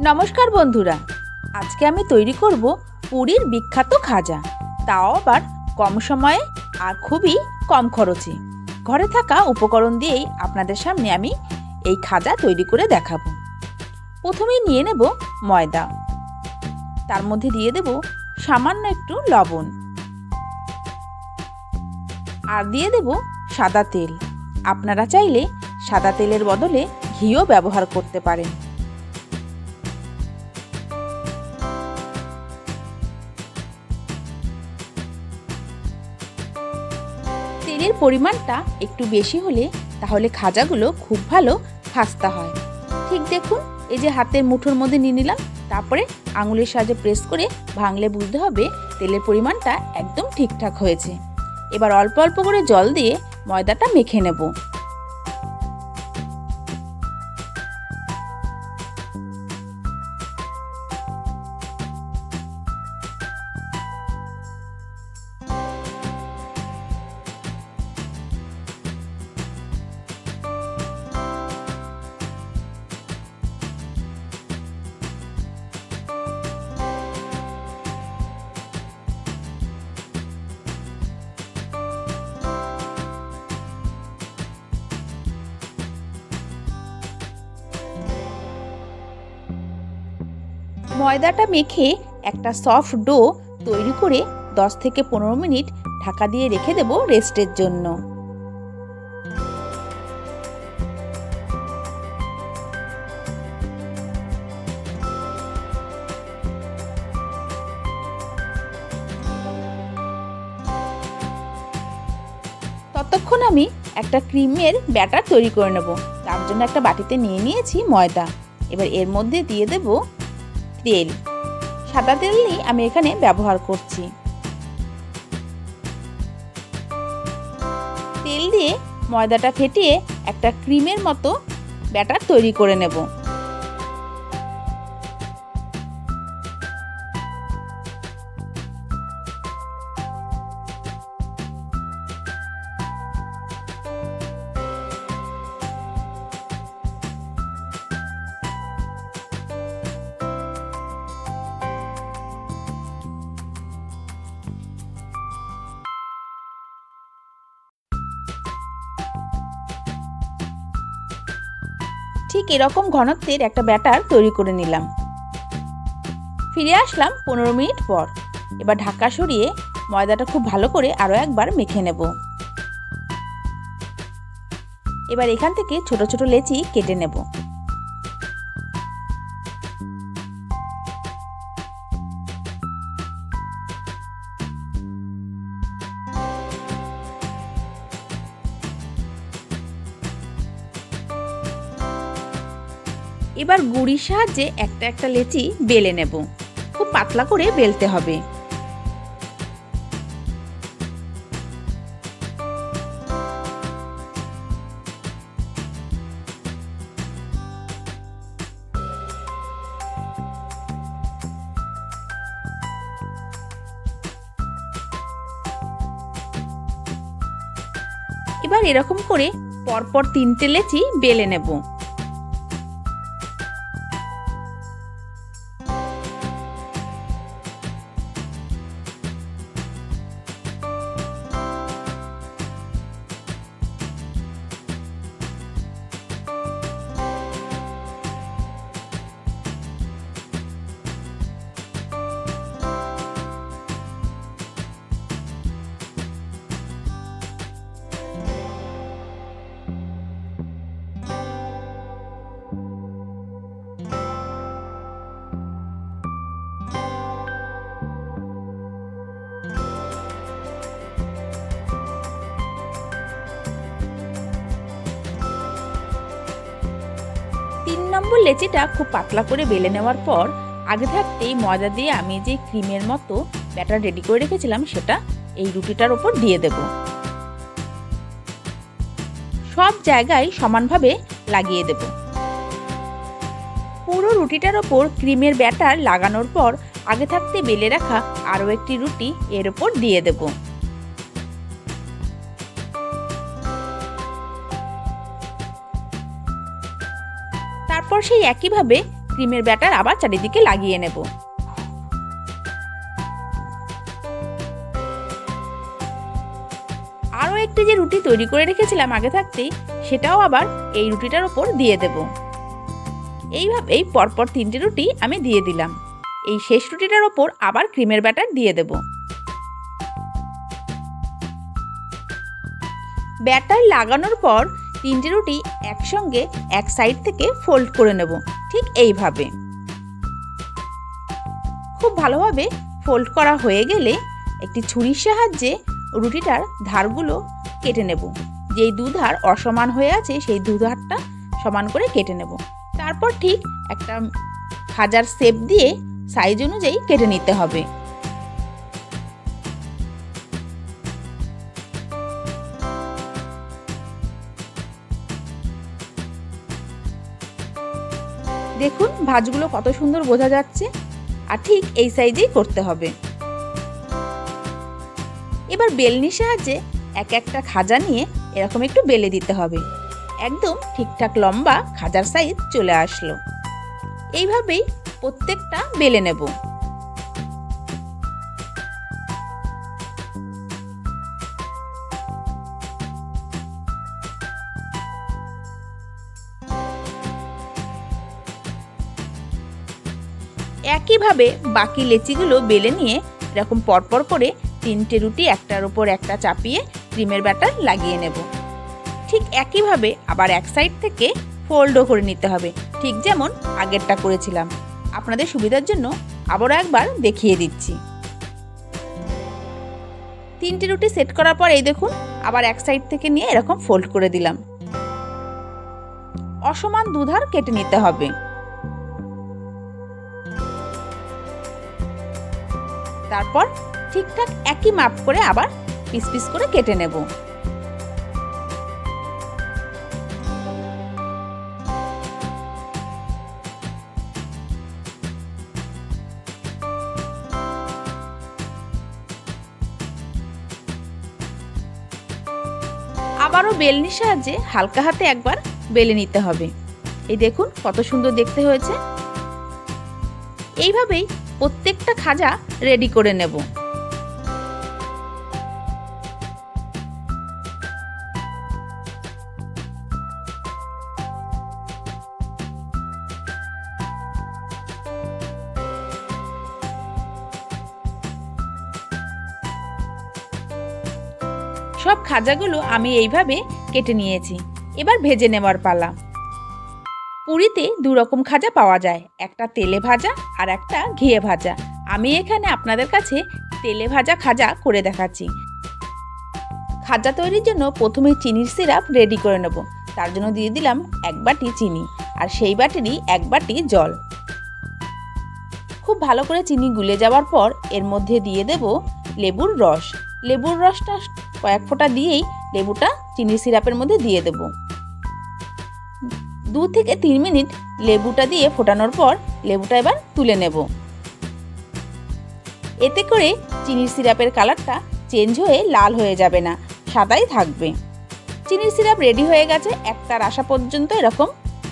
নমস্কার বন্ধুরা। আজকে আমি তৈরি করব পুরীর বিখ্যাত খাজা। তাও আবার কম সময়ে আর খুবই কম খরচে। ঘরে থাকা উপকরণ দিয়েই আপনাদের সামনে আমি এই খাজা তৈরি করে দেখাবো। প্রথমেই নিয়ে নেব ময়দা। তার মধ্যে দিয়ে দেব সামান্য একটু লবণ। আর দিয়ে দেব সাদা তেল। আপনারা চাইলে সাদা তেলের বদলে ঘিও ব্যবহার করতে পারেন। পরিমাণটা একটু বেশি হলে তাহলে খাজাগুলো খুব ভালো খাস্তা হয়। ঠিক দেখুন, এই যে হাতের মুঠোর মধ্যে নিয়ে নিলাম, তারপরে আঙুলের সাহায্যে প্রেস করে ভাঙলে বুঝতে হবে তেলের পরিমাণটা একদম ঠিকঠাক হয়েছে। এবার অল্প অল্প করে জল দিয়ে ময়দাটা মেখে নেব। ময়দাটা মেখে একটা সফট ডো তৈরি করে 10 থেকে পনেরো মিনিট ঢাকা দিয়ে রেখে দেব রেস্টের জন্য। ততক্ষণ আমি একটা ক্রিমের ব্যাটার তৈরি করে নেব। তার জন্য একটা বাটিতে নিয়ে নিয়েছি ময়দা। এবার এর মধ্যে দিয়ে দেব তেল। সাদা তেলই আমি এখানে ব্যবহার করছি। তেল দিয়ে ময়দাটা ফেটিয়ে একটা ক্রিমের মতো ব্যাটার তৈরি করে নেব। ঠিক এরকম ঘনত্বের একটা ব্যাটার তৈরি করে নিলাম। ফিরে আসলাম পনেরো মিনিট পর। এবার ঢাকা সরিয়ে ময়দাটা খুব ভালো করে আরও একবার মেখে নেব। এবার এখান থেকে ছোট ছোট লেচি কেটে নেব। এবার গুড়ির সাহায্যে একটা একটা লেচি বেলে নেব। খুব পাতলা করে বেলতে হবে। এবার এরকম করে পরপর তিনটে লেচি বেলে নেব। নম্বর লেচিটা খুব পাতলা করে বেলে নেওয়ার পর, আগে থাকতেই ময়দা দিয়ে আমি যে ক্রিমের মতো ব্যাটার রেডি করে রেখেছিলাম সেটা এই রুটিটার ওপর দিয়ে দেব। সব জায়গায় সমানভাবে লাগিয়ে দেব। পুরো রুটিটার ওপর ক্রিমের ব্যাটার লাগানোর পর, আগে থাকতে বেলে রাখা আরও একটি রুটি এর ওপর দিয়ে দেবো। তারপর সেই একইভাবে ক্রিমের ব্যাটার আবার চারিদিকে লাগিয়ে নেব। আরও একটি যে রুটি তৈরি করে রেখেছিলাম আগে থাকতেই, সেটাও আবার এই রুটিটার ওপর দিয়ে দেব। এইভাবেই পরপর তিনটে রুটি আমি দিয়ে দিলাম। এই শেষ রুটিটার ওপর আবার ক্রিমের ব্যাটার দিয়ে দেব। ব্যাটার লাগানোর পর তিনটে রুটি একসঙ্গে এক সাইড থেকে ফোল্ড করে নেব, ঠিক এইভাবে। খুব ভালোভাবে ফোল্ড করা হয়ে গেলে একটি ছুরির সাহায্যে রুটিটার ধারগুলো কেটে নেব। যেই দুধার অসমান হয়ে আছে সেই দুধারটা সমান করে কেটে নেব। তারপর ঠিক একটা খাজার শেপ দিয়ে সাইজ অনুযায়ী কেটে নিতে হবে। দেখুন ভাজগুলো কত সুন্দর বোঝা যাচ্ছে। আর ঠিক এই সাইজেই করতে হবে। এবার বেলনির সাহায্যে এক একটা খাজা নিয়ে এরকম একটু বেলে দিতে হবে। একদম ঠিকঠাক লম্বা খাজার সাইজ চলে আসলো। এইভাবেই প্রত্যেকটা বেলে নেব। একইভাবে বাকি লেচিগুলো বেলে নিয়ে এরকম পরপর করে তিনটে রুটি একটার উপর একটা চাপিয়ে ক্রিমের ব্যাটার লাগিয়ে নেব। ঠিক একইভাবে আবার এক সাইড থেকে ফোল্ডও করে নিতে হবে, ঠিক যেমন আগেরটা করেছিলাম। আপনাদের সুবিধার জন্য আবারও একবার দেখিয়ে দিচ্ছি। তিনটে রুটি সেট করার পর এই দেখুন, আবার এক সাইড থেকে নিয়ে এরকম ফোল্ড করে দিলাম। অসমান দুধার কেটে নিতে হবে। তারপর ঠিকঠাক একই মাপ করে আবার পিস পিস করে কেটে নেব। আবারও বেলনির সাহায্যে হালকা হাতে একবার বেলে নিতে হবে। এই দেখুন কত সুন্দর দেখতে হয়েছে। এইভাবেই প্রত্যেকটা খাজা রেডি করে নেব। সব খাজাগুলো আমি এইভাবে কেটে নিয়েছি। এবার ভেজে নেওয়ার পালা। পুরীতে দু রকম খাজা পাওয়া যায়। একটা তেলে ভাজা আর একটা ঘিয়ে ভাজা। আমি এখানে আপনাদের কাছে তেলে ভাজা খাজা করে দেখাচ্ছি। খাজা তৈরির জন্য প্রথমে চিনির সিরাপ রেডি করে নেব। তার জন্য দিয়ে দিলাম এক বাটি চিনি আর সেই বাটিরই এক বাটি জল। খুব ভালো করে চিনি গুলে যাওয়ার পর এর মধ্যে দিয়ে দেব লেবুর রস। লেবুর রসটা কয়েক ফোঁটা দিয়েই লেবুটা চিনির সিরাপের মধ্যে দিয়ে দেব। দু থেকে তিন মিনিট লেবুটা দিয়ে ফোটানোর পর লেবুটা এবার তুলে নেব। এতে করে চিনির সিরাপের কালারটা চেঞ্জ হয়ে লাল হয়ে যাবে না, সাদাই থাকবে। চিনির সিরাপ রেডি হয়ে গেছে, একটার আসা পর্যন্ত এরকম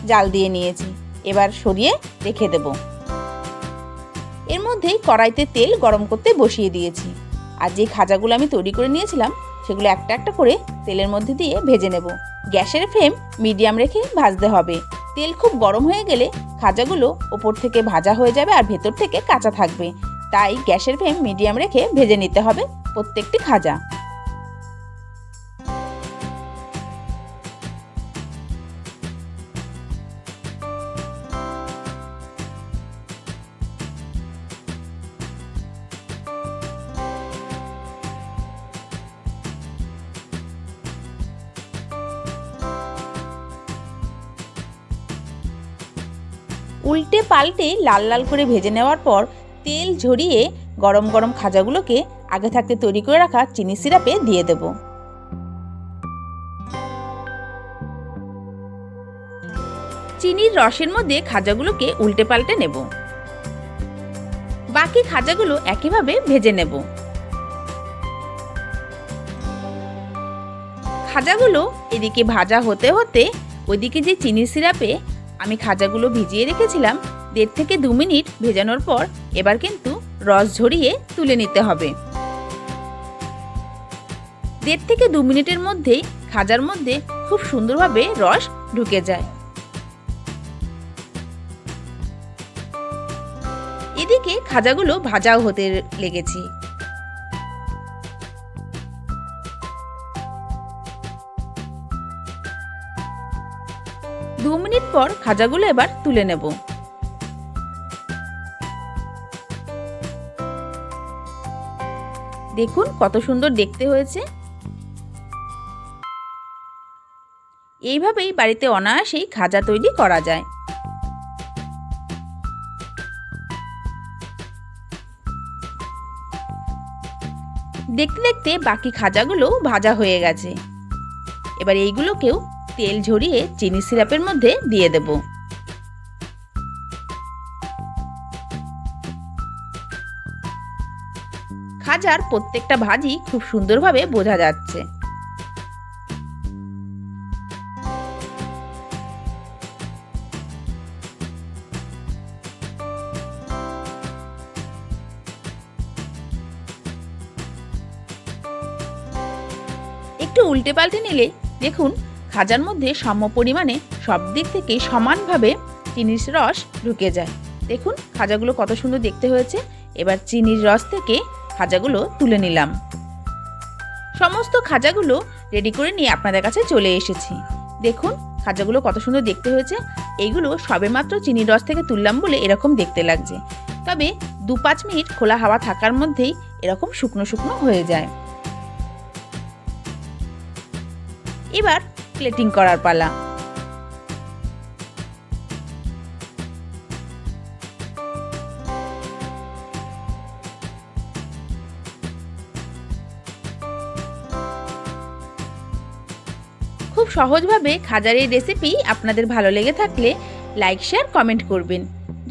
জাল দিয়ে নিয়েছি। এবার সরিয়ে রেখে দেব। এর মধ্যেই কড়াইতে তেল গরম করতে বসিয়ে দিয়েছি। আর যে খাজাগুলো আমি তৈরি করে নিয়েছিলাম, সেগুলো একটা একটা করে তেলের মধ্যে দিয়ে ভেজে নেব। গ্যাসের ফ্লেম মিডিয়াম রেখে ভাজতে হবে। তেল খুব গরম হয়ে গেলে খাজাগুলো ওপর থেকে ভাজা হয়ে যাবে আর ভেতর থেকে কাঁচা থাকবে। তাই গ্যাসের ফ্লেম মিডিয়াম রেখে ভেজে নিতে হবে প্রত্যেকটি খাজা। উল্টে পাল্টে লাল লাল করে ভেজে নেওয়ার পর তেল ঝরিয়ে গরম গরম খাজাগুলোকে আগে থাকতে তৈরি করে রাখা চিনি সিরাপে দিয়ে দেব। চিনির রসের মধ্যে খাজাগুলোকে উল্টে পাল্টে নেব। বাকি খাজাগুলো একইভাবে ভেজে নেব। খাজাগুলো এদিকে ভাজা হতে হতে ওইদিকে যে চিনি সিরাপে আমি খাজাগুলো ভিজিয়ে রেখেছিলাম, দেড় থেকে দু মিনিট ভেজানোর পর এবার কিন্তু রস ঝরিয়ে তুলে নিতে হবে। দেড় থেকে দু মিনিটের মধ্যেই খাজার মধ্যে খুব সুন্দরভাবে রস ঢুকে যায়। এদিকে খাজাগুলো ভাজাও হতে লেগেছে। দু মিনিট পর খাজাগুলো এবার তুলে নেব। দেখুন কত সুন্দর দেখতে হয়েছে। এইভাবেই বাড়িতে অনায়াসেই খাজা তৈরি করা যায়। দেখতে দেখতে বাকি খাজাগুলো ভাজা হয়ে গেছে। এবার এইগুলোকেও তেল ঝরিয়ে চিনি সিরাপের মধ্যে দিয়ে দেব। খাজার প্রত্যেকটা ভাজি খুব সুন্দরভাবে বোঝা যাচ্ছে। একটু উল্টে পাল্টে নিলে দেখুন খাজার মধ্যে সম পরিমাণে সব দিক থেকে সমানভাবে চিনির রস ঢুকে যায়। দেখুন খাজাগুলো কত সুন্দর দেখতে হয়েছে। এবার চিনির রস থেকে খাজাগুলো তুলে নিলাম। সমস্ত খাজাগুলো রেডি করে নিয়ে আপনাদের কাছে চলে এসেছি। দেখুন খাজাগুলো কত সুন্দর দেখতে হয়েছে। এইগুলো সবেমাত্র চিনির রস থেকে তুললাম বলে এরকম দেখতে লাগছে। তবে দু পাঁচ মিনিট খোলা হাওয়া থাকার মধ্যেই এরকম শুকনো শুকনো হয়ে যায়। এবার প্লেটিং করার পালা। খুব সহজভাবে খাজার এই রেসিপি আপনাদের ভালো লেগে থাকলে লাইক শেয়ার কমেন্ট করবেন।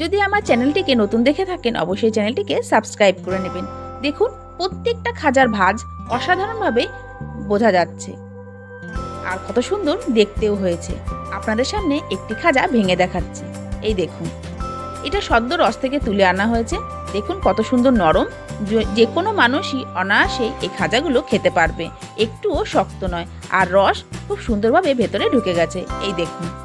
যদি আমার চ্যানেলটিকে নতুন দেখে থাকেন, অবশ্যই চ্যানেলটিকে সাবস্ক্রাইব করে নেবেন। দেখুন, প্রত্যেকটা খাজার ভাজ অসাধারণভাবে বোঝা যাচ্ছে। আর কত সুন্দর দেখতেও হয়েছে। আপনাদের সামনে একটি খাজা ভেঙে দেখাচ্ছি। এই দেখুন। এটা সদ্য রস থেকে তুলে আনা হয়েছে। দেখুন কত সুন্দর নরম। যে- কোনো মানুষই অনায়াসেই এই খাজাগুলো খেতে পারবে। একটুও শক্ত নয়। আর রস খুব সুন্দরভাবে ভেতরে ঢুকে গেছে। এই দেখুন।